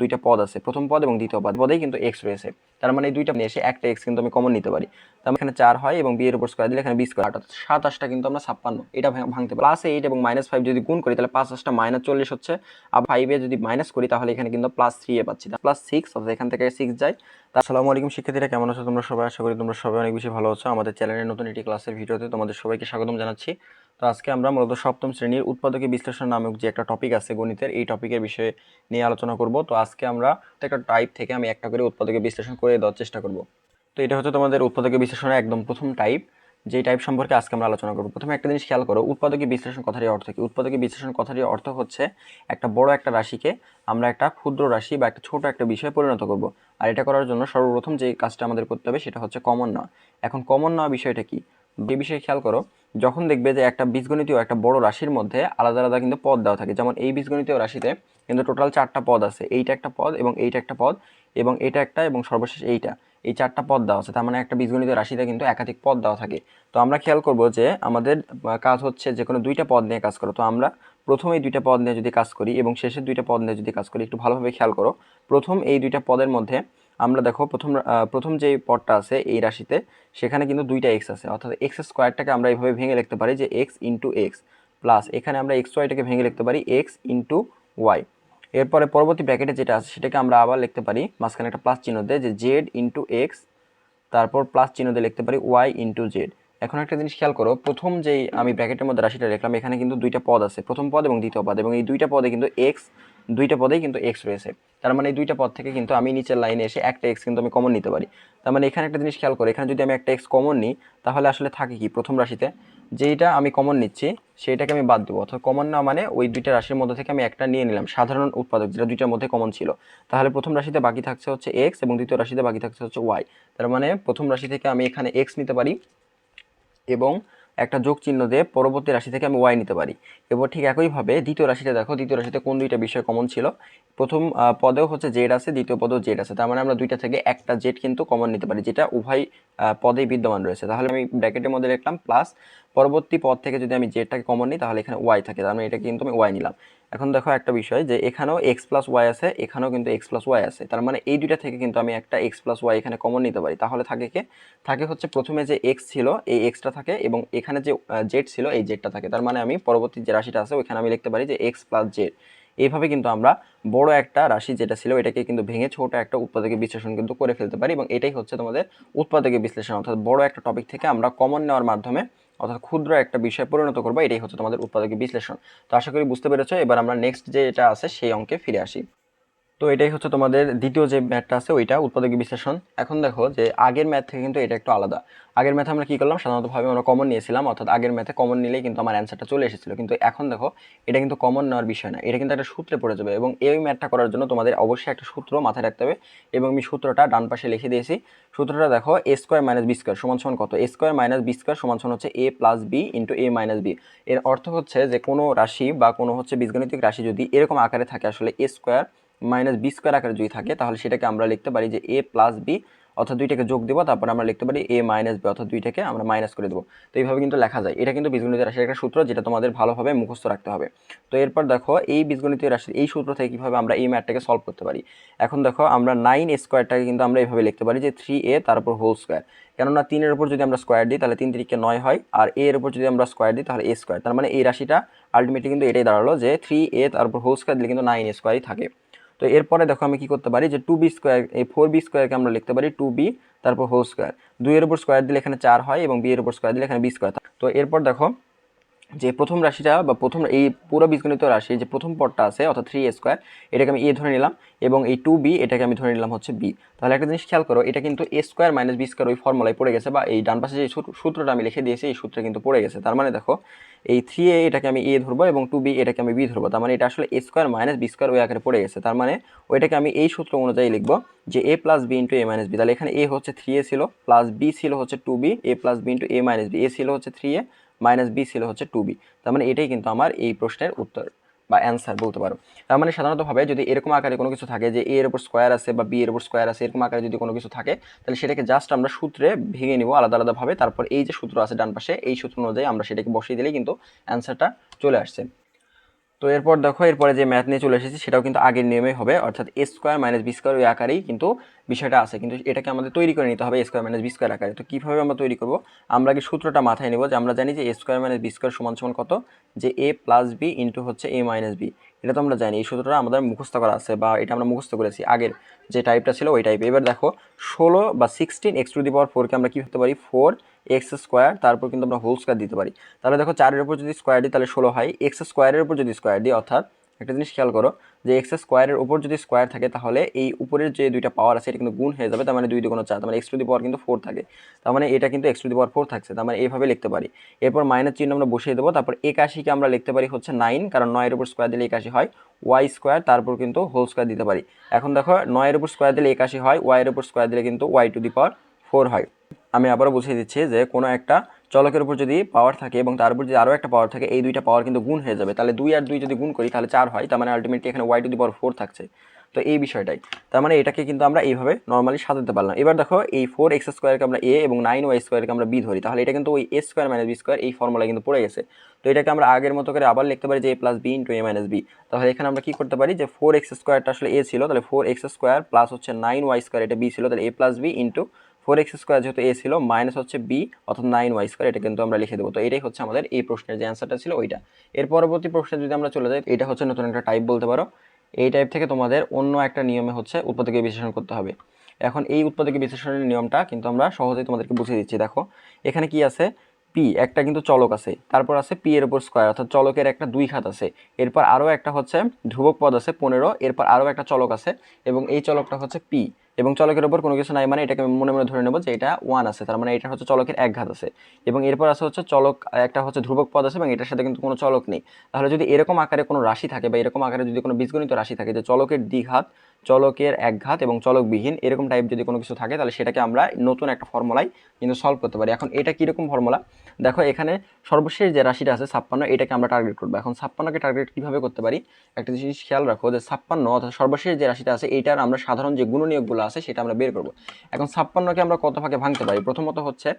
দুইটা পদ আছে, প্রথম পদ এবং দ্বিতীয় পদ। পদেই কিন্তু এক্স রয়েছে। তার মানে এই দুইটা নিয়ে এসে একটা এক্স কিন্তু আমি কমন নিতে পারি। তার মানে এখানে চার হয় এবং বি এর উপর স্কোয়ার দিলে এখানে বি স্কোয়ার অর্থাৎ সাত আটটা কিন্তু আমরা ছাপ্পান্ন। এটা ভাঙতে পারি। প্লাস এইট এবং মাইনাস ফাইভ যদি গুণ করি, তাহলে পাঁচ আটটা মাইনাস চল্লিশ হচ্ছে। আর ফাইভে যদি মাইনাস করি, তাহলে এখানে কিন্তু প্লাস থ্রি এ পাচ্ছি। প্লাস সিক্স অর্থাৎ এখান থেকে সিক্স যায়। তা আসসালামু আলাইকুম শিক্ষার্থীরা, কেমন আছো তোমরা সবাই? আশা করি তোমরা সবাই অনেক বেশি ভালো আছো। আমাদের চ্যানেলের নতুন একটি ক্লাসের ভিডিওতে তোমাদের সবাইকে স্বাগতম জানাচ্ছি। তো আজকে আমরা মূলত সপ্তম শ্রেণির উৎপাদকী বিশ্লেষণ নামক যে একটা টপিক আছে গণিতের, এই টপিকের বিষয়ে নিয়ে আলোচনা করব। তো আজকে আমরা একটা টাইপ থেকে আমি একটা করে উৎপাদকের বিশ্লেষণ করে দেওয়ার চেষ্টা করব। তো এটা হচ্ছে তোমাদের উৎপাদকের বিশ্লেষণের একদম প্রথম টাইপ যেই টাইপ সম্পর্কে আজকে আমরা আলোচনা করব। প্রথমে একটা জিনিস খেয়াল করো, উৎপাদকী বিশ্লেষণ কথাটির অর্থ কি? উৎপাদকী বিশ্লেষণ কথাটির অর্থ হচ্ছে একটা বড় একটা রাশিকে আমরা একটা ক্ষুদ্র রাশি বা একটা ছোট একটা বিষয়ে পরিণত করব। আর এটা করার জন্য সর্বপ্রথম যে কাজটা আমাদের করতে হবে সেটা হচ্ছে কমন নয় এখন কমন নেওয়া বিষয়টা কি? এই বিষয়ে খেয়াল করো, যখন দেখবে যে একটা বীজগণিতীয় একটা বড় রাশির মধ্যে আলাদা আলাদা কিন্তু পদ দেওয়া থাকে। যেমন এই বীজগণিতীয় রাশিতে কিন্তু টোটাল চারটা পদ আছে, এইটা একটা পদ এবং এইটা একটা পদ এবং এটা একটা এবং সর্বশেষ এইটা। এই চারটা পদ দেওয়া আছে, তার মানে একটা বীজগণিতীয় রাশিতে কিন্তু একাধিক পদ দেওয়া থাকে। তো আমরা খেয়াল করব যে আমাদের কাজ হচ্ছে যে কোনো দুইটা পদ নিয়ে কাজ করো। তো আমরা প্রথম এই দুইটা পদ নিয়ে যদি কাজ করি এবং শেষের দুইটা পদ নিয়ে যদি কাজ করি, একটু ভালোভাবে খেয়াল করো। প্রথম এই দুইটা পদের মধ্যে আমরা দেখো প্রথম প্রথম যে পদটা আছে, এই রাশিতে, সেখানে কিন্তু দুইটা এক্স আছে। অর্থাৎ এক্স স্কোয়ারটাকে আমরা এইভাবে ভেঙে লিখতে পারি যে এক্স ইন্টু এক্স প্লাস এখানে আমরা এক্স ওয়াইটাকে ভেঙে লিখতে পারি এক্স ইন্টু ওয়াই এরপরে পরবর্তী ব্র্যাকেটে যেটা আছে, সেটাকে আমরা আবার লিখতে পারি মাঝখানে একটা প্লাস চিহ্ন দিয়ে যে জেড ইন্টু এক্স তারপর প্লাস চিহ্ন দিয়ে লিখতে পারি ওয়াই ইন্টু জেড এখন একটা জিনিস খেয়াল করো, প্রথম যেই আমি ব্র্যাকেটের মধ্যে রাশিটা লিখলাম এখানে কিন্তু দুইটা পদ আছে, প্রথম পদ এবং দ্বিতীয় পদ, এবং এই দুইটা পদে কিন্তু এক্স দুইটা পদেই কিন্তু এক্স রয়েছে। তার মানে এই দুইটা পদ থেকে কিন্তু আমি নিচের লাইনে এসে একটা এক্স কিন্তু আমি কমন নিতে পারি। তার মানে এখানে একটা জিনিস খেয়াল করো, এখানে যদি আমি একটা এক্স কমন নিই, তাহলে আসলে থাকে কি? প্রথম রাশিতে যেইটা আমি কমন নিচ্ছি, সেইটাকে আমি বাদ দেবো। অর্থাৎ কমন না মানে ওই দুইটা রাশির মধ্যে থেকে আমি একটা নিয়ে নিলাম, সাধারণ উৎপাদক যেটা দুইটার মধ্যে কমন ছিল। তাহলে প্রথম রাশিতে বাকি থাকছে হচ্ছে এক্স এবং দ্বিতীয় রাশিতে বাকি থাকছে হচ্ছে ওয়াই তার মানে প্রথম রাশি থেকে আমি এখানে এক্স নিতে পারি এবং একটা যোগ চিহ্ন দিয়ে পরবর্তী রাশি থেকে আমি ওয়াই নিতে পারি। এবার ঠিক একইভাবে দ্বিতীয় রাশিতে দেখো, দ্বিতীয় রাশিতে কোন দুইটা বিষয় কমন ছিল? প্রথম পদেও হচ্ছে জেড আছে, দ্বিতীয় পদেও জেড আছে। তার মানে আমরা দুইটা থেকে একটা জেড কিন্তু কমন নিতে পারি, যেটা উভয় পদেই বিদ্যমান রয়েছে। তাহলে আমি ব্র্যাকেটের মধ্যে লিখলাম প্লাস পরবর্তী পদ থেকে যদি আমি জেডটাকে কমন নিই, তাহলে এখানে ওয়াই থাকে। তার মানে এটা কিন্তু আমি ওয়াই নিলাম। এখন দেখো একটা বিষয় যে এখানেও এক্স প্লাস ওয়াই আছে, এখানেও কিন্তু এক্স প্লাস ওয়াই আছে। তার মানে এই দুইটা থেকে কিন্তু আমি একটা এক্স প্লাস ওয়াই এখানে কমন নিতে পারি। তাহলে থাকে কে? থাকে হচ্ছে প্রথমে যে এক্স ছিল, এই এক্সটা থাকে এবং এখানে যে জেড ছিল, এই জেডটা থাকে। তার মানে আমি পরবর্তী যে রাশিটা আছে, ওইখানে আমি লিখতে পারি যে এক্স প্লাস জেড এইভাবে কিন্তু আমরা বড় একটা রাশি যেটা ছিল, এটাকে কিন্তু ভেঙে ছোট একটা উৎপাদকের বিশ্লেষণ কিন্তু করে ফেলতে পারি এবং এটাই হচ্ছে তোমাদের উৎপাদকের বিশ্লেষণ। অর্থাৎ বড় একটা টপিক থেকে আমরা কমন নেওয়ার মাধ্যমে অর্থাৎ ক্ষুদ্র একটা বিষয়ে পরিণত করব, এটাই হচ্ছে তোমাদের উৎপাদকের বিশ্লেষণ। তো আশা করি বুঝতে পেরেছ। এবার আমরা নেক্সট যেটা আছে, সেই অঙ্কে ফিরে আসি। তো এটাই হচ্ছে তোমাদের দ্বিতীয় যে ম্যাথটা আছে, ওইটা উৎপাদকী বিশ্লেষণ। এখন দেখো যে আগের ম্যাথ থেকে কিন্তু এটা একটু আলাদা। আগের ম্যাথে আমরা কী করলাম? সাধারণতভাবে আমরা কমন নিয়েছিলাম, অর্থাৎ আগের ম্যাথে কমন নিলেই কিন্তু আমার অ্যান্সারটা চলে এসেছিল। কিন্তু এখন দেখো, এটা কিন্তু কমন নেওয়ার বিষয় না। এটা কিন্তু একটা সূত্রে পড়ে যাবে এবং এই ম্যাথটা করার জন্য তোমাদের অবশ্যই একটা সূত্র মাথায় রাখতে হবে এবং আমি সূত্রটা ডান পাশে লিখে দিয়েছি। সূত্রটা দেখো A square minus B square সমান সমান কত? A square minus B square সমান সমান হচ্ছে A plus B into A minus B এর অর্থ হচ্ছে যে কোনো রাশি বা কোনো হচ্ছে বীজগণিতিক রাশি যদি এরকম আকারে থাকে, আসলে A square minus B square আকারে যদি থাকে, তাহলে সেটাকে আমরা লিখতে পারি যে এ প্লাস বি অর্থাৎ দুইটাকে যোগ দেবো, তারপর আমরা লিখতে পারি এ মাইনাস বি অর্থাৎ দুইটাকে আমরা মাইনাস করে দেবো। তো এইভাবে কিন্তু লেখা যায়। এটা কিন্তু বীজগণিত রাশির একটা সূত্র, যেটা তোমাদের ভালোভাবে মুখস্থ রাখতে হবে। তো এরপর দেখো, এই বীজগণিত রাশির এই সূত্র থেকে কীভাবে আমরা এই ম্যাথটাকে সলভ করতে পারি? এখন দেখো, আমরা নাইন স্কোয়ারটাকে কিন্তু আমরা এইভাবে লিখতে পারি যে থ্রি এ তারপর হোল স্কোয়ার কেননা তিনের উপর যদি আমরা স্কোয়ার দিই, তাহলে তিন তিরিকে নয় হয়। আর এর উপর যদি আমরা স্কোয়ার দিই, তাহলে এ স্কোয়ার তার মানে এই রাশিটা আলটিমেটলি কিন্তু এটাই দাঁড়াল যে থ্রি এ তারপর হোল স্কোয়ার দিলে কিন্তু নাইন স্কোয়ারই থাকে। তো এরপরে দেখো আমি কি করতে পারি যে টু বি স্কোয়ার এই ফোর বি স্কোয়ারকে আমরা লিখতে পারি টু বি তারপর হোল স্কোয়ার দুইয়ের উপর স্কোয়ার দিলে এখানে চার হয় এবং বি এর উপর স্কোয়ার দিলে এখানে বি স্কোয়ার তো এরপর দেখো যে প্রথম রাশিটা বা প্রথম এই পুরো বীজগণিত রাশি, যে প্রথম পদটা আছে, অর্থাৎ থ্রি এ স্কোয়ার এটাকে আমি এ ধরে নিলাম এবং এই টু বি এটাকে আমি ধরে নিলাম হচ্ছে বি তাহলে একটা জিনিস খেয়াল করো, এটা কিন্তু A square minus B square ওই ফর্মুলায় পড়ে গেছে বা এই ডান পাশে যে সূত্র- সূত্রটা আমি লিখে দিয়েছি, এই সূত্রে কিন্তু পড়ে গেছে। তার মানে দেখো, এই থ্রি এ এটাকে আমি এ ধরবো এবং টু বি এটাকে আমি বি ধরবো। তার মানে এটা আসলে A square minus B square ওই আকারে পড়ে গেছে। তার মানে ওইটাকে আমি এই সূত্র অনুযায়ী লিখব যে A plus B into A minus B তাহলে এখানে এ হচ্ছে থ্রি এ ছিল প্লাস বি ছিল হচ্ছে two B A plus B into A minus B A ছিল হচ্ছে থ্রি এ মাইনাস বি ছিল হচ্ছে টু বি। তার মানে এটাই কিন্তু আমার এই প্রশ্নের উত্তর বা অ্যান্সার বলতে পারো। তার মানে সাধারণতভাবে যদি এরকম আকারে কোনো কিছু থাকে যে এ এর উপর স্কোয়ার আছে বা বি এর উপর স্কোয়ার আছে, এরকম আকারে যদি কোনো কিছু থাকে, তাহলে সেটাকে জাস্ট আমরা সূত্রে ভেঙে নিব আলাদা আলাদাভাবে। তারপর এই যে সূত্র আছে ডান পাশে, এই সূত্র অনুযায়ী আমরা সেটাকে বসিয়ে দিলেই কিন্তু অ্যান্সারটা চলে আসছে। তো এরপর দেখো, এরপরে যে ম্যাথ নিয়ে চলে এসেছি, সেটাও কিন্তু আগের নিয়মে হবে। অর্থাৎ A square minus B square ওই আকারেই কিন্তু বিষয়টা আছে। কিন্তু এটাকে আমাদের তৈরি করে নিতে হবে A square minus B square আকারে। তো কীভাবে আমরা তৈরি করব? আমরা আগে সূত্রটা মাথায় নেব যে আমরা জানি যে A square minus B square সমান সমান কত? যে এ প্লাস বি ইন্টু হচ্ছে এ মাইনাস বি এটা তো আমরা জানি, এই সূত্রটা আমাদের মুখস্থ করা আছে বা এটা আমরা মুখস্থ করেছি আগের যে টাইপটা ছিল ওই টাইপে এবার দেখো, ষোলো বা sixteen X to the power ফোরকে আমরা কী হতে পারি? ফোর এক্স স্কোয়ার, তারপর কিন্তু আমরা হোল স্কোয়ার দিতে পারি। তাহলে দেখো চারের উপর যদি স্কোয়ার দিই, তাহলে ষোলো হয়। এক্স স্কোয়ারের উপর যদি স্কোয়ার দিই, অর্থাৎ একটা জিনিস খেয়াল করো যে এক্স স্কোয়ারের উপর যদি স্কোয়ার থাকে, তাহলে এই উপরের যে দুইটা পাওয়ার আছে, এটা কিন্তু গুণ হয়ে যাবে, তার মানে দুই দুগুণ চার, তার মানে এক্স টু দি পাওয়ার কিন্তু ফোর থাকে। তার মানে এটা কিন্তু X to the power four থাকছে, তার মানে এইভাবে লিখতে পারি। এরপর মাইনাস চিহ্ন আমরা বসিয়ে দেবো, তারপর একাশিকে আমরা লিখতে পারি হচ্ছে নাইন, কারণ নয়ের উপর স্কোয়ার দিলে একাশি হয়, ওয়াই স্কোয়ার, তারপর কিন্তু হোল স্কোয়ার দিতে পারি। এখন দেখো, নয়ের উপর স্কোয়ার দিলে একাশি হয়, ওয়াইয়ের উপর স্কোয়ার দিলে কিন্তু Y to the power four হয়। আমি আবারও বুঝিয়ে দিচ্ছি যে কোনো একটা চলকের উপর যদি পাওয়ার থাকে এবং তার উপর যদি আরও একটা পাওয়ার থাকে, এই দুইটা পাওয়ার কিন্তু গুণ হয়ে যাবে। তাহলে দুই আর দুই যদি গুণ করি, তাহলে চার হয়। তার মানে আলটিমেটলি এখানে Y to the power four থাকছে। তো এই বিষয়টাই। তার মানে এটাকে কিন্তু আমরা এইভাবে নর্মালি সাজাতে পারলাম। এবার দেখো, এই ফোর এক্স স্কোয়ারকে আমরা এ এবং নাইন ওয়াই স্কোয়ারকে আমরা বি ধরি। তাহলে এটা কিন্তু ওই A square minus B square এই ফর্মুলা কিন্তু পড়ে গেছে। তো এটাকে আমরা আগের মতো করে আবার লিখতে পারি যে A plus B into A minus B তাহলে এখানে আমরা কি করতে পারি? যে ফোর এক্স স্কোয়ারটা আসলে এ ছিল, তাহলে ফোর এক্স স্কোয়ার প্লাস হচ্ছে নাইন ওয়াই স্কোয়ার এটা বি ছিল, তাহলে a plus b into four x square যেহেতু এ ছিল মাইনাস হচ্ছে বি অর্থাৎ নাইন ওয়াই স্কোয়ার এটা কিন্তু আমরা লিখে দেবো। তো এটাই হচ্ছে আমাদের এই প্রশ্নের যে অ্যান্সারটা ছিল ওইটা। এর পরবর্তী প্রশ্নে যদি আমরা চলে যাই, এটা হচ্ছে নতুন একটা টাইপ বলতে পারো। এই টাইপ থেকে তোমাদের অন্য একটা নিয়মে হচ্ছে উৎপাদকে বিশ্লেষণ করতে হবে। এখন এই উৎপাদকে বিশ্লেষণের নিয়মটা কিন্তু আমরা সহজেই তোমাদেরকে বুঝিয়ে দিচ্ছি, দেখো। এখানে কি আছে? পি একটা কিন্তু চলক আছে। তারপর আছে পি এর উপর স্কোয়ার অর্থাৎ চলকের একটা দুই খাত আছে। এরপর আরও একটা হচ্ছে ধ্রুবক পদ আছে, পনেরো। এরপর আরও একটা চলক আছে এবং এই চলকটা হচ্ছে পি এবং চলকের উপর কোনো কিছু নাই মানে এটাকে আমি মনে মনে ধরে নেব যে এটা ওয়ান আছে। তার মানে এটা হচ্ছে চলকের এক ঘাত আছে। এবং এরপর আছে হচ্ছে চলক, একটা হচ্ছে ধ্রুবক পদ আছে এবং এটার সাথে কিন্তু কোনো চলক নেই। তাহলে যদি এরকম আকারে কোনো রাশি থাকে বা এরকম আকারে যদি কোনো বীজগণিত রাশি থাকে যে চলকের দ্বিঘাত চলকের একঘাত এবং চলকবিহীন এরকম টাইপ যদি কোনো কিছু থাকে, তাহলে সেটাকে আমরা নতুন একটা ফর্মুলায় কিন্তু সলভ করতে পারি। এখন এটা কীরকম ফর্মুলা দেখো, এখানে সর্বশেষ যে রাশিটা আছে, ছাপ্পান্ন, এটাকে আমরা টার্গেট করব। এখন ছাপ্পান্নকে টার্গেট কীভাবে করতে পারি? একটা জিনিস খেয়াল রাখো যে ছাপ্পান্ন অর্থাৎ সর্বশেষ যে রাশিটা আছে এইটার আমরা সাধারণ যে গুণনীয়কগুলো আছে, সেটা আমরা বের করব। এখন ছাপ্পান্নকে আমরা কত ভাগে ভাঙতে পারি? প্রথমত হচ্ছে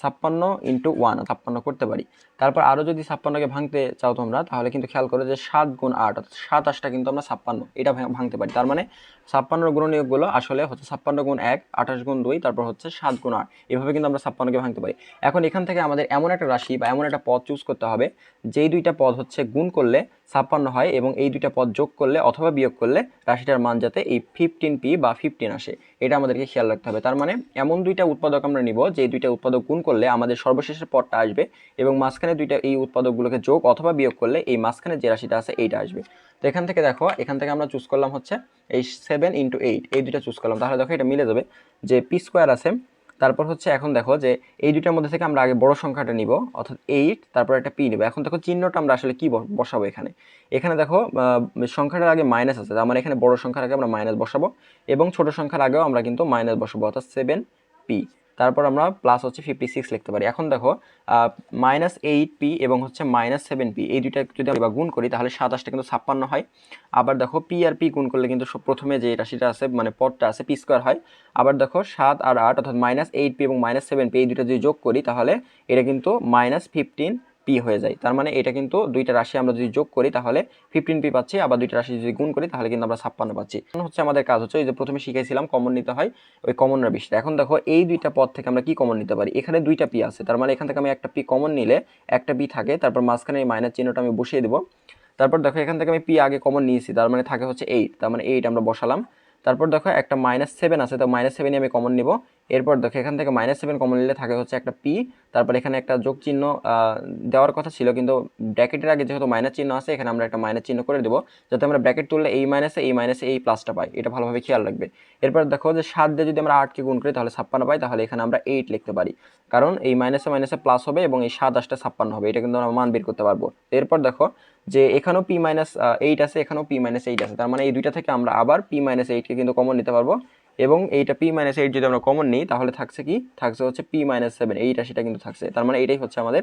ছাপ্পান্ন ইন্টু ওয়ান ছাপ্পান্ন করতে পারি। তারপর আরও যদি ছাপ্পান্নকে ভাঙতে চাও তোমরা, তাহলে কিন্তু খেয়াল করো যে সাত গুণ আট, অর্থাৎ সাত আটটা কিন্তু আমরা ছাপ্পান্ন, এটা ভাঙতে পারি। তার মানে ছাপ্পান্নর গুণনীয়কগুলো আসলে হচ্ছে ছাপ্পান্ন গুণ এক, আঠাশ গুণ দুই, তারপর হচ্ছে সাত গুণ আট। এভাবে কিন্তু আমরা ছাপ্পান্নকে ভাঙতে পারি। এখন এখান থেকে আমাদের এমন একটা রাশি বা এমন একটা পদ চুজ করতে হবে, যেই দুইটা পদ হচ্ছে গুণ করলে ছাপ্পান্ন হয় এবং এই দুইটা পদ যোগ করলে অথবা বিয়োগ করলে রাশিটার মান যাতে এই ফিফটিন পি বা ফিফটিন আসে। এটা আমাদেরকে খেয়াল রাখতে হবে। তার মানে এমন দুইটা উৎপাদক আমরা নিব যে দুইটা উৎপাদক গুণ করলে আমাদের সর্বশেষের পদটা আসবে এবং মাঝখানে দুইটা এই উৎপাদকগুলোকে যোগ অথবা বিয়োগ করলে এই মাঝখানে যে রাশিটা আছে এইটা আসবে। তো এখান থেকে দেখো, এখান থেকে আমরা চুজ করলাম হচ্ছে এই সেভেন ইন্টু এইট এই দুইটা চুজ করলাম। তাহলে দেখো এটা মিলে যাবে যে পি স্কোয়ার আছে, তারপর হচ্ছে এখন দেখো যে এই দুইটার মধ্যে থেকে আমরা আগে বড় সংখ্যাটা নিব, অর্থাৎ এইট তারপর একটা পি নিব। এখন দেখো চিহ্নটা আমরা আসলে কি বসাবো এখানে? এখানে দেখো সংখ্যাটার আগে মাইনাস আছে, তার মানে এখানে বড় সংখ্যার আগে আমরা মাইনাস বসাবো এবং ছোট সংখ্যার আগেও আমরা কিন্তু মাইনাস বসাবো, অর্থাৎ সেভেন পি তারপর আমরা প্লাস হচ্ছে ফিফটি সিক্স লিখতে পারি। এখন দেখো মাইনাস এইট পি এবং হচ্ছে মাইনাস সেভেন পি এই দুইটা যদি আমরা গুণ করি, তাহলে সাতাশটা কিন্তু ছাপ্পান্ন হয়। আবার দেখো পি আর পি গুণ করলে কিন্তু প্রথমে যে রাশিটা আছে মানে পদটা আছে পি স্কোয়ার হয়। আবার দেখো সাত আর আট, অর্থাৎ মাইনাস এইট পি এবং মাইনাস সেভেন পি এই দুইটা যদি যোগ করি, তাহলে এটা কিন্তু মাইনাস ফিফটিন পি হয়ে যায়। তার মানে এটা কিন্তু দুইটা রাশি আমরা যদি যোগ করি, তাহলে ফিফটিন পি পাচ্ছি, আবার দুইটা রাশি যদি গুণ করি, তাহলে কিন্তু আমরা ছাপ্পান্ন পাচ্ছি। এখন হচ্ছে আমাদের কাজ হচ্ছে, ওই যে প্রথমে শিখেছিলাম কমন নিতে হয়, ওই কমনরা বিষয়টা। এখন দেখো, এই দুইটা পদ থেকে আমরা কি কমন নিতে পারি? এখানে দুইটা পি আছে, তার মানে এখান থেকে আমি একটা পি কমন নিলে একটা পি থাকে, তারপর মাঝখানে এই মাইনাস চিহ্নটা আমি বসিয়ে দেবো। তারপর দেখো, এখান থেকে আমি পি আগে কমন নিয়েছি, তার মানে থাকে হচ্ছে এইট তার মানে এইট আমরা বসালাম। তারপর দেখো, একটা মাইনাস সেভেন আছে, তো মাইনাস সেভেনই আমি কমন নিব। এরপর দেখো, এখান থেকে মাইনাস সেভেন কমন নিলে থাকে হচ্ছে একটা পি তারপর এখানে একটা যোগ চিহ্ন দেওয়ার কথা ছিল, কিন্তু ব্র্যাকেটের আগে যেহেতু মাইনাস চিহ্ন আছে, এখানে আমরা একটা মাইনাস চিহ্ন করে দেবো, যাতে আমরা ব্র্যাকেট তুললে এই মাইনাসে এই মাইনাসে এই প্লাসটা পাই। এটা ভালোভাবে খেয়াল রাখবে। এরপর দেখো যে সাত দিয়ে যদি আমরা আটকে গুণ করি, তাহলে ছাপ্পান্ন পাই, তাহলে এখানে আমরা এইট লিখতে পারি। কারণ এই মাইনাসে মাইনাসে প্লাস হবে এবং এই সাত আটটা ছাপ্পান্ন হবে, এটা কিন্তু আমরা মান বের করতে পারব। এরপর দেখো যে এখানেও পি মাইনাস এইট আছে, এখানেও পি মাইনাস এইট আছে, তার মানে এই দুইটা থেকে আমরা আবার পি মাইনাস এইটকে কিন্তু কমন নিতে পারব। এবং এইটা পি মাইনাস এইট যদি আমরা কমন নিই, তাহলে থাকছে কি? থাকছে হচ্ছে পি মাইনাস সেভেন এইটা সেটা কিন্তু থাকছে। তার মানে এইটাই হচ্ছে আমাদের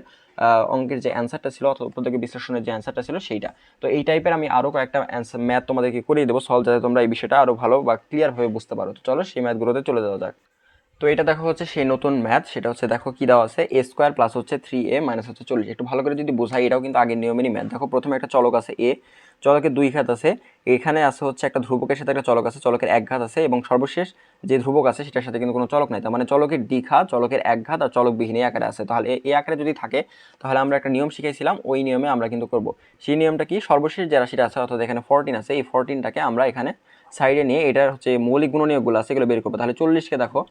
অঙ্কের যে অ্যান্সারটা ছিল অথবা প্রত্যেক বিশ্লেষণের যে অ্যান্সারটা ছিল সেইটা। তো এই টাইপের আমি আরও কয়েকটা অ্যান্সার ম্যাথ তোমাদেরকে করিয়ে দেবো। সলভ যাতে তোমরা এই বিষয়টা আরও ভালো বা ক্লিয়ারভাবে বুঝতে পারো। তো চলো সেই ম্যাথগুলোতে চলে যাওয়া যাক। তো এটা দেখো হচ্ছে সেই নতুন ম্যাথ, সেটা হচ্ছে দেখো কী দেওয়া আছে? এ স্কোয়ার প্লাস হচ্ছে থ্রি এ মাইনাস হচ্ছে চল্লিশ। একটু ভালো করে যদি বোঝাই, এটাও কিন্তু আগের নিয়মেরই ম্যাথ। দেখো প্রথমে একটা চলক আছে এ চলকের দুই ঘাত আছে। এখানে আছে হচ্ছে একটা ধ্রুবকের সাথে একটা চলক আছে, চলকের এক ঘাত আছে এবং সর্বশেষ যে ধ্রুবক আছে সেটার সাথে কিন্তু কোনো চলক নাই। তার মানে চলকের দ্বিঘা চলকের এক ঘাত আর চলকবিহীন এই আকারে আছে। তাহলে এই আকারে যদি থাকে, তাহলে আমরা একটা নিয়ম শিখেছিলাম ওই নিয়মে আমরা কিন্তু করব। সেই নিয়মটা কি? সর্বশেষ যে রাশিটা আছে, অর্থাৎ এখানে ফোরটিন আছে, এই ফোরটিনটাকে আমরা এখানে সাইডে নিয়ে এটার হচ্ছে মৌলিক গুণনীয়কগুলো আছে, এগুলো বের করব। তাহলে চল্লিশকে দেখো,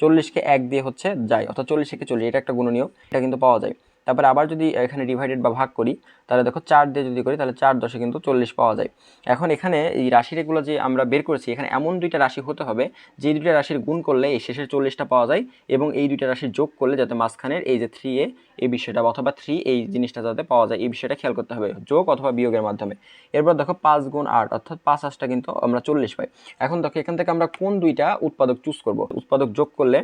চল্লিশকে এক দিয়ে হচ্ছে যায়, অর্থাৎ চল্লিশ থেকে চল্লিশ, এটা একটা গুণনীয় এটা কিন্তু পাওয়া যায়। তারপরে আবার যদি এখানে ডিভাইডেড বা ভাগ করি, তাহলে দেখো চার দিয়ে যদি করি, তাহলে চার দশে কিন্তু চল্লিশ পাওয়া যায়। এখন এখানে এই রাশিগুলো যে আমরা বের করেছি, এখানে এমন দুইটা রাশি হতে হবে, যে দুইটা রাশির গুণ করলে এই শেষের চল্লিশটা পাওয়া যায় এবং এই দুইটা রাশির যোগ করলে যাতে মাঝখানের এই যে থ্রি এ, এই বিষয়টা অথবা থ্রি এই জিনিসটা যাতে পাওয়া যায়, এই বিষয়টা খেয়াল করতে হবে, যোগ অথবা বিয়োগের মাধ্যমে। এরপর দেখো পাঁচ গুণ আট, অর্থাৎ পাঁচ আটটা কিন্তু আমরা চল্লিশ পাই। এখন দেখো এখান থেকে আমরা কোন দুইটা উৎপাদক চুজ করব? উৎপাদক যোগ করলে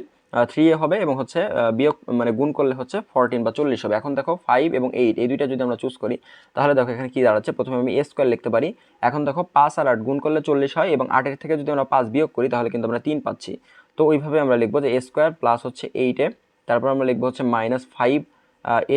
থ্রি এ হবে এবং হচ্ছে বিয়োগ মানে গুণ করলে হচ্ছে ফোরটিন বা চল্লিশ হবে। এখন দেখো ফাইভ এবং এইট এই দুইটা যদি আমরা চুজ করি, তাহলে দেখো এখানে কী দাঁড়াচ্ছে? প্রথমে আমি এ স্কোয়ার লিখতে পারি। এখন দেখো পাঁচ আর আট গুণ করলে চল্লিশ হয় এবং আটের থেকে যদি আমরা পাঁচ বিয়োগ করি, তাহলে কিন্তু আমরা তিন পাচ্ছি। তো ওইভাবে আমরা লিখব যে এ স্কোয়ার প্লাস হচ্ছে এইটে তারপর আমরা লিখব হচ্ছে মাইনাস ফাইভ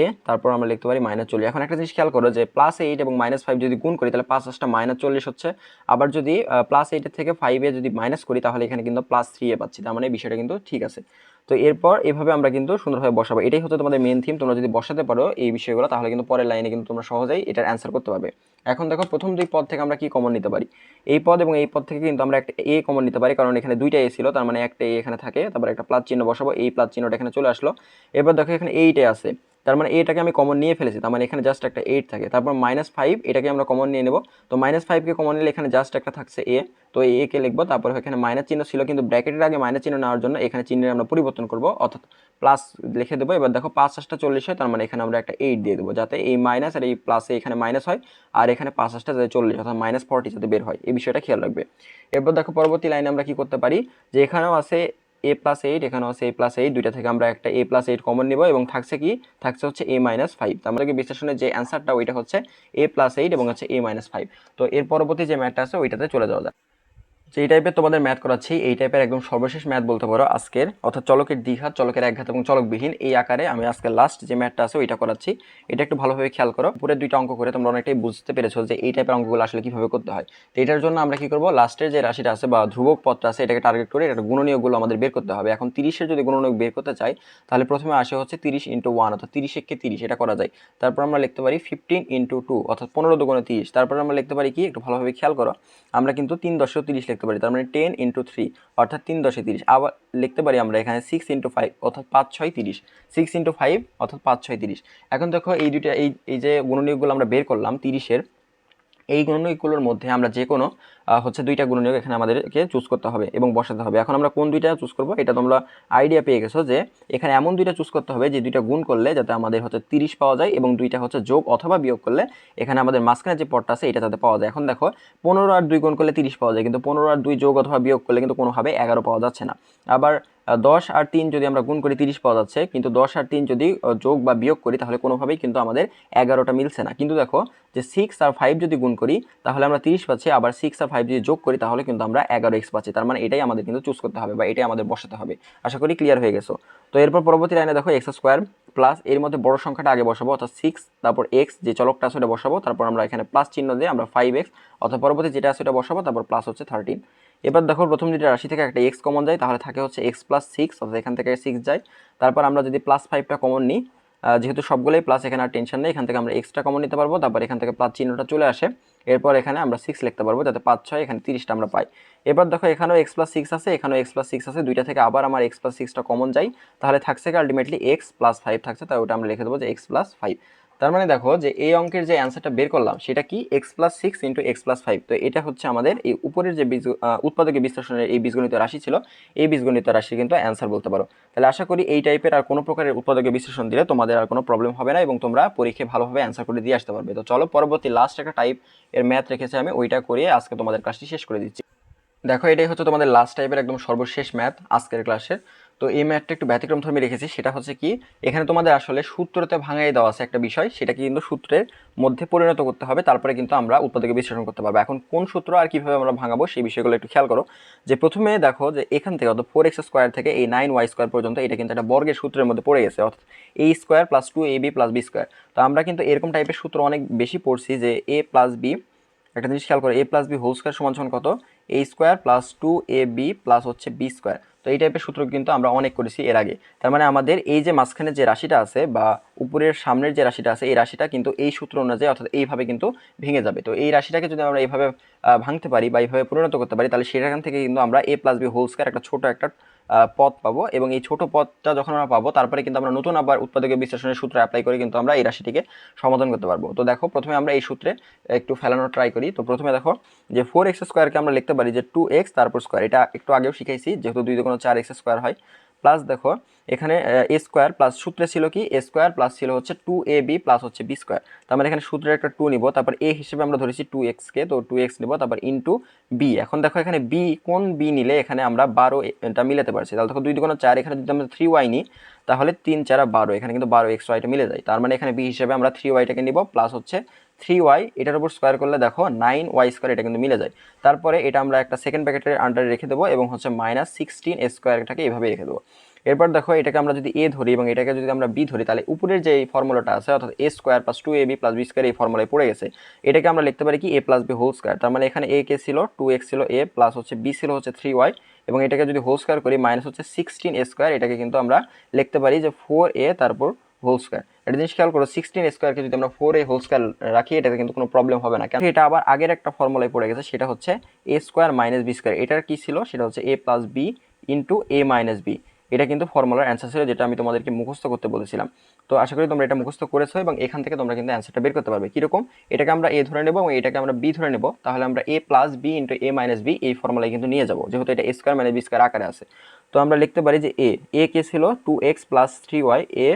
এ, তারপর আমরা লিখতে পারি মাইনাস চল্লিশ। এখন একটা জিনিস খেয়াল করো যে প্লাস এইট এবং মাইনাস ফাইভ যদি গুণ করি, তাহলে পাঁচ পাঁচটা মাইনাস চল্লিশ হচ্ছে। আবার যদি প্লাস এইটের থেকে ফাইভে যদি মাইনাস করি, তাহলে এখানে কিন্তু প্লাস থ্রি এ পাচ্ছি। তার মানে বিষয়টা কিন্তু ঠিক আছে। তো এরপর এভাবে আমরা কিন্তু সুন্দরভাবে বসাবো। এটাই হচ্ছে তোমাদের মেন থিম তোমরা যদি বসাতে পারো এই বিষয়গুলো, তাহলে কিন্তু পরের লাইনে কিন্তু তোমরা সহজেই এটার অ্যান্সার করতে পারবে। এখন দেখো, প্রথম দুই পদ থেকে আমরা কি কমন নিতে পারি? এই পদ এবং এই পদ থেকে কিন্তু আমরা একটা এ কমন নিতে পারি। কারণ এখানে দুইটা এ ছিল, তার মানে একটা এ এখানে থাকে, তারপর একটা প্লাস চিহ্ন বসাবো। এই প্লাস চিহ্নটা এখানে চলে আসলো। এবার দেখো, এখানে এইটে আছে। তার মানে এটাকে আমি কমন নিয়ে ফেলেছি, তার মানে এখানে জাস্ট একটা এইট থাকে। তারপর মাইনাস ফাইভ এটাকে আমরা কমন নিয়ে নেব। তো মাইনাস ফাইভকে কমন নিলে এখানে জাস্ট একটা থাকছে এ তো এ কে লিখব, তারপর এখানে মাইনাস চিহ্ন ছিল, কিন্তু ব্র্যাকেটের আগে মাইনাস চিহ্ন নেওয়ার জন্য এখানে চিহ্নের আমরা পরিবর্তন করব, অর্থাৎ প্লাস লিখে দেবো। এবার দেখো পাঁচ আটটা চল্লিশ হয়, তার মানে এখানে আমরা একটা এইট দিয়ে দেবো, যাতে এই মাইনাস আর এই প্লাসে এখানে মাইনাস হয়, আর এখানে পাঁচ আটটা যাতে চল্লিশ, অর্থাৎ মাইনাস ফর্টি যাতে বের হয়, এই বিষয়টা খেয়াল রাখবে। এরপর দেখো পরবর্তী লাইনে আমরা কি করতে পারি যে এখানেও আছে এ প্লাস এইট এখানেও আছে এ প্লাস এইট দুইটা থেকে আমরা একটা এ প্লাস এইট কমন নিব এবং থাকছে কি? থাকছে হচ্ছে এ মাইনাস ফাইভ আমাদেরকে বিশ্লেষণের যে অ্যান্সারটা ওইটা হচ্ছে এ প্লাস এইট এবং হচ্ছে এ মাইনাস ফাইভ তো এর পরবর্তী যে ম্যাটটা আছে, ওইটাতে চলে যাওয়া যায় যে এই টাইপের তোমাদের ম্যাথ করাচ্ছি। এই টাইপের একদম সর্বশেষ ম্যাথ বলতে পারো আজকের, অর্থাৎ চলকের দ্বিঘাত চলকের একঘাত এবং চলকবিহীন। এই আকারে আমি আজকে লাস্ট যে ম্যাথটা আছে, ওইটা করাচ্ছি। এটা একটু ভালোভাবে খেয়াল করো। পুরো দুইটা অঙ্ক করে তোমরা অনেকটাই বুঝতে পেরেছ যে এই টাইপের অঙ্কগুলো আসলে কীভাবে করতে হয়। তো এটার জন্য আমরা কি করব? লাস্টের যে রাশিটা আছে বা ধ্রুবক পথটা আছে, এটাকে টার্গেট করে এটা গুণনীয়কগুলো আমাদের বের করতে হবে। এখন তিরিশের যদি গুণনীয়ক বের করতে চাই, তাহলে প্রথমে আসে হচ্ছে তিরিশ ইন্টু ওয়ান অর্থাৎ তিরিশ একে তিরিশ, এটা করা যায়। তারপর আমরা লিখতে পারি ফিফটিন ইন্টু টু অর্থাৎ পনেরো দুগুণে তিরিশ। তারপর আমরা লিখতে পারি কি? একটু ভালোভাবে খেয়াল করো। আমরা কিন্তু তিন দশেও তিরিশ লিখতে পারি, তার মানে টেন ইন্টু থ্রি অর্থাৎ তিন দশে তিরিশ। আবার লিখতে পারি আমরা এখানে সিক্স ইন্টু ফাইভ অর্থাৎ পাঁচ, ছয়, তিরিশ। সিক্স ইন্টু ফাইভ অর্থাৎ পাঁচ, ছয়, তিরিশ। এখন দেখো এই দুইটা, এই এই যে গুণনীয়কগুলো আমরা বের করলাম তিরিশের, এই গুণনীয়কগুলোর মধ্যে আমরা যে কোনো হচ্ছে দুইটা গুণনীয়ক এখানে আমাদেরকে চুজ করতে হবে এবং বসাতে হবে। এখন আমরা কোন দুইটা চুজ করব? এটা তোমরা আইডিয়া পেয়ে গেছো যে এখানে এমন দুইটা চুজ করতে হবে যে দুইটা গুণ করলে যাতে আমাদের হচ্ছে তিরিশ পাওয়া যায় এবং দুইটা হচ্ছে যোগ অথবা বিয়োগ করলে এখানে আমাদের মাঝখানে যে পদটা আছে এটা যাতে পাওয়া যায়। এখন দেখো, পনেরো আর দুই গুণ করলে তিরিশ পাওয়া যায়, কিন্তু পনেরো আর দুই যোগ অথবা বিয়োগ করলে কিন্তু কোনোভাবে এগারো পাওয়া যাচ্ছে না। আবার দশ আর তিন যদি আমরা গুণ করি তিরিশ পাওয়া যাচ্ছে, কিন্তু দশ আর তিন যদি যোগ বা বিয়োগ করি তাহলে কোনোভাবেই কিন্তু আমাদের এগারোটা মিলছে না। কিন্তু দেখো, যে সিক্স আর ফাইভ যদি গুণ করি, তাহলে আমরা তিরিশ পাচ্ছি, আবার সিক্স আর যদি যোগ করি, তাহলে কিন্তু আমরা এগারো এক্স পাচ্ছি। তার মানে এটাই আমাদের কিন্তু চুজ করতে হবে বা এটাই আমাদের বসাতে হবে। আশা করি ক্লিয়ার হয়ে গেছো। তো এরপর পরবর্তী লাইনে দেখো এক্স স্কোয়ার প্লাস এর মধ্যে বড় সংখ্যাটা আগে বসাবো, অর্থাৎ সিক্স তারপর এক্স যে চলকটা আছে ওটা বসাবো, তারপর আমরা এখানে প্লাস চিহ্ন দিয়ে আমরা ফাইভ এক্স অর্থাৎ পরবর্তী যেটা আছে ওটা বসাবো, তারপর প্লাস হচ্ছে থার্টিন এবার দেখো প্রথম দুইটা রাশি থেকে একটা এক্স কমন যায়, তাহলে থাকে হচ্ছে এক্স প্লাস সিক্স অর্থাৎ এখান থেকে সিক্স যায়। তারপর আমরা যদি প্লাস ফাইভটা কমন নিই যেহেতু সবগুলোই প্লাস এখানে আর টেনশন নেই, এখান থেকে আমরা এক্সট্রা কমন নিতে পারব। তারপর এখান থেকে প্লাস চিহ্নটা চলে আসে। এরপর এখানে আমরা সিক্স লিখতে পারব, যাতে পাঁচ, ছয়, এখানে তিরিশটা আমরা পাই। এবার দেখো, এখানেও এক্স প্লাস সিক্স আছে, এখানেও এক্স প্লাস সিক্স আছে, দুইটা থেকে আবার আমার এক্স প্লাস সিক্সটা কমন যাই। তাহলে থাকছে আলটিমেটলি এক্স প্লাস ফাইভ থাকছে, তাই ওটা আমরা লিখে দেবো যে এক্স প্লাস ফাইভ তার মানে দেখো যে এই অঙ্কের যে অ্যান্সারটা বের করলাম, সেটা কি? X plus six into x plus five তো এটা হচ্ছে আমাদের এই উপরের যে বীজ উৎপাদকের বিশ্লেষণের এই বীজগণিত রাশি ছিল, এই বীজগণিত রাশি কিন্তু অ্যান্সার বলতে পারো। তাহলে আশা করি এই টাইপের আর কোনো প্রকারের উৎপাদকের বিশ্লেষণ দিলে তোমাদের আর কোনো প্রবলেম হবে না এবং তোমরা পরীক্ষায় ভালোভাবে অ্যান্সার করে দিয়ে আসতে পারবে। তো চলো পরবর্তী লাস্ট একটা টাইপের ম্যাথ রেখেছে আমি, ওইটা করিয়ে আজকে তোমাদের ক্লাসটি শেষ করে দিচ্ছি। দেখো এটাই হচ্ছে তোমাদের লাস্ট টাইপের একদম সর্বশেষ ম্যাথ আজকের ক্লাসের তো এই ম্যাথটা একটু ব্যতিক্রম ধর্মে রেখেছি, সেটা হচ্ছে কি, এখানে তোমাদের আসলে সূত্রতে ভাঙাই দেওয়া আছে একটা বিষয়, সেটাকে কিন্তু সূত্রের মধ্যে পরিণত করতে হবে, তারপরে কিন্তু আমরা উৎপাদকে বিশ্লেষণ করতে পারব। এখন কোন সূত্র আর কীভাবে আমরা ভাঙাবো, সেই বিষয়গুলো একটু খেয়াল করো। যে প্রথমে দেখো যে এখান থেকে অর্থাৎ ফোর এক্স স্কোয়ার থেকে এই নাইন ওয়াই স্কোয়ার পর্যন্ত এটা কিন্তু একটা বর্গের সূত্রের মধ্যে পড়ে গেছে, অর্থাৎ a square plus two a b plus b square তো আমরা কিন্তু এরকম টাইপের সূত্র অনেক বেশি পড়ছি যে এ প্লাস বি একটা জিনিস খেয়াল করো a plus b whole square সমান সমান কত? A square plus two a b plus হচ্ছে বি স্কোয়ার তো এই টাইপের সূত্র কিন্তু আমরা অনেক করেছি এর আগে। তার মানে আমাদের এই যে মাঝখানে যে রাশিটা আছে বা উপরের সামনের যে রাশিটা আছে, এই রাশিটা কিন্তু এই সূত্র অনুযায়ী অর্থাৎ এইভাবে কিন্তু ভেঙে যাবে। তো এই রাশিটাকে যদি আমরা এইভাবে ভাঙতে পারি বা এইভাবে পরিণত করতে পারি, তাহলে সেখান থেকে কিন্তু আমরা a plus b whole square একটা ছোটো একটা পদ পাবো এবং এই ছোট পথটা যখন আমরা পাবো, তারপরে কিন্তু আমরা নতুন আবার উৎপাদকের বিশ্লেষণের সূত্র অ্যাপ্লাই করে কিন্তু আমরা এই রাশিটিকে সমাধান করতে পারব। তো দেখো, প্রথমে আমরা এই সূত্রে একটু ফেলানোর ট্রাই করি। তো প্রথমে দেখো যে ফোর এক্স স্কোয়ারকে আমরা লিখতে পারি যে টু এক্স তারপর স্কোয়ার এটা একটু আগেও শিখাইছি, যেহেতু দুই কোনো চার এক্স স্কোয়ার হয়। প্লাস দেখো, এখানে এ স্কোয়ার প্লাস সূত্রে ছিল কি? এ স্কোয়ার প্লাস ছিল হচ্ছে টু এ বি প্লাস হচ্ছে বি স্কোয়ার তার মানে এখানে সূত্রের একটা টু নিব, তারপর এ হিসেবে আমরা ধরেছি টু এক্সকে তো টু এক্স নিব, তারপর ইন্টু বি এখন দেখো এখানে বি কোন বি নিলে এখানে আমরা বারো এটা মিলাতে পারছি। তাহলে দেখো দুই দুগুণ চার, এখানে যদি আমরা থ্রি ওয়াই নিই, তাহলে তিন চারা বারো, এখানে কিন্তু বারো এক্স ওয়াইটা মিলে যায়। তার মানে এখানে বি হিসেবে আমরা থ্রি ওয়াইটাকে নিব প্লাস হচ্ছে থ্রি ওয়াই এটার উপর স্কোয়ার করলে দেখো নাইন ওয়াই স্কোয়ার এটা কিন্তু মিলে যায়। তারপরে এটা আমরা একটা সেকেন্ড প্যাকেটের আন্ডারে রেখে দেবো এবং হচ্ছে মাইনাস সিক্সটিন স্কোয়ারটাকে এইভাবে রেখে দেবো। এরপর দেখো এটাকে আমরা যদি এ ধরি এবং এটাকে যদি আমরা বি ধরি, তাহলে উপরের যে ফর্মুলাটা আছে, অর্থাৎ a square plus two a b plus b square এই ফর্মুলায় পড়ে গেছে। এটাকে আমরা লিখতে পারি কি? A plus b whole square তার মানে এখানে এ কে ছিল টু এক্স ছিল এ প্লাস হচ্ছে বি ছিল হচ্ছে থ্রি ওয়াই এবং এটাকে যদি হোল স্কোয়ার করি মাইনাস হচ্ছে সিক্সটিন স্কোয়ার এটাকে কিন্তু আমরা লিখতে পারি যে ফোর এ তারপর হোল স্কোয়ার একটা জিনিস খেয়াল করো সিক্সটিন স্কোয়ারকে যদি আমরা ফোর এ হোল স্কোয়ার রাখি, এটাতে কিন্তু কোনো প্রবলেম হবে না। কারণ এটা আবার আগের একটা ফর্মুলায় পড়ে গেছে, সেটা হচ্ছে a square minus b square এটার কি ছিল? সেটা হচ্ছে a plus b into a minus b এটা কিন্তু ফর্মুলার অ্যান্সার ছিল, যেটা আমি তোমাদেরকে মুখস্থ করতে বলেছিলাম। তো আশা করি তোমরা এটা মুখস্থ করেছ এবং এখান থেকে তোমরা কিন্তু অ্যান্সারটা বের করতে পারবে। কীরকম? এটাকে আমরা এ ধরে নেব এবং এটাকে আমরা বি ধরে নেব। তাহলে আমরা a plus b into a minus b এই ফর্মুলায় কিন্তু নিয়ে যাব, যেহেতু এটা a square minus b square আকারে আছে। তো আমরা লিখতে পারি যে এ এ কে ছিল two x plus three y এ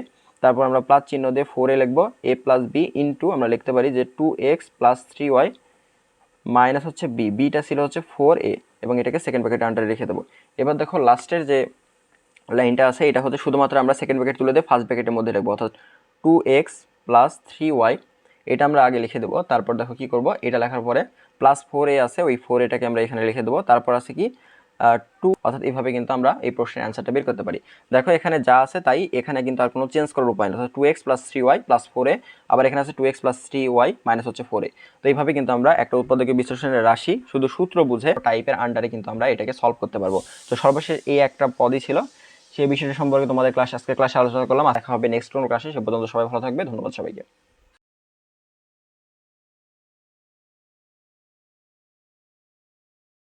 তারপর আমরা প্লাস চিহ্ন দিয়ে ফোর এ লিখব এ প্লাস বি ইন্টু আমরা লিখতে পারি যে two x plus three y minus হচ্ছে বি বিটা ছিল হচ্ছে ফোর এ এবং এটাকে সেকেন্ড প্যাকেটে আন্ডারে রেখে দেবো। এবার দেখো লাস্টের যে লাইনটা আছে, এটা হচ্ছে শুধুমাত্র আমরা সেকেন্ড প্যাকেট তুলে দিয়ে ফার্স্ট প্যাকেটের মধ্যে রাখব অর্থাৎ two x plus three y এটা আমরা আগে লিখে দেবো। তারপর দেখো কি করব, এটা লেখার পরে প্লাস ফোর এ আছে, ওই ফোর এটাকে আমরা এখানে লিখে দেবো। তারপর আছে কি? টু অর্থাৎ এইভাবে কিন্তু আমরা এই প্রশ্নের অ্যান্সারটা বের করতে পারি। দেখো, এখানে যা আছে তাই, এখানে কিন্তু আর কোনো চেঞ্জ করার উপায় নেই। অর্থাৎ two x plus three y plus four আবার এখানে আছে two x plus three y minus হচ্ছে ফোর তো এইভাবে কিন্তু আমরা একটা উৎপাদকের বিশ্লেষণের রাশি, শুধু সূত্র বুঝে টাইপের আন্ডারে কিন্তু আমরা এটাকে সলভ করতে পারব। তো সর্বশেষ এই একটা পদই ছিল। সেই বিষয়টা সম্পর্কে তোমাদের ক্লাস আজকে ক্লাসে আলোচনা করলাম। আর দেখা হবে নেক্সট কোনো ক্লাসে সে পর্যন্ত সবাই ভালো থাকবে। ধন্যবাদ সবাইকে।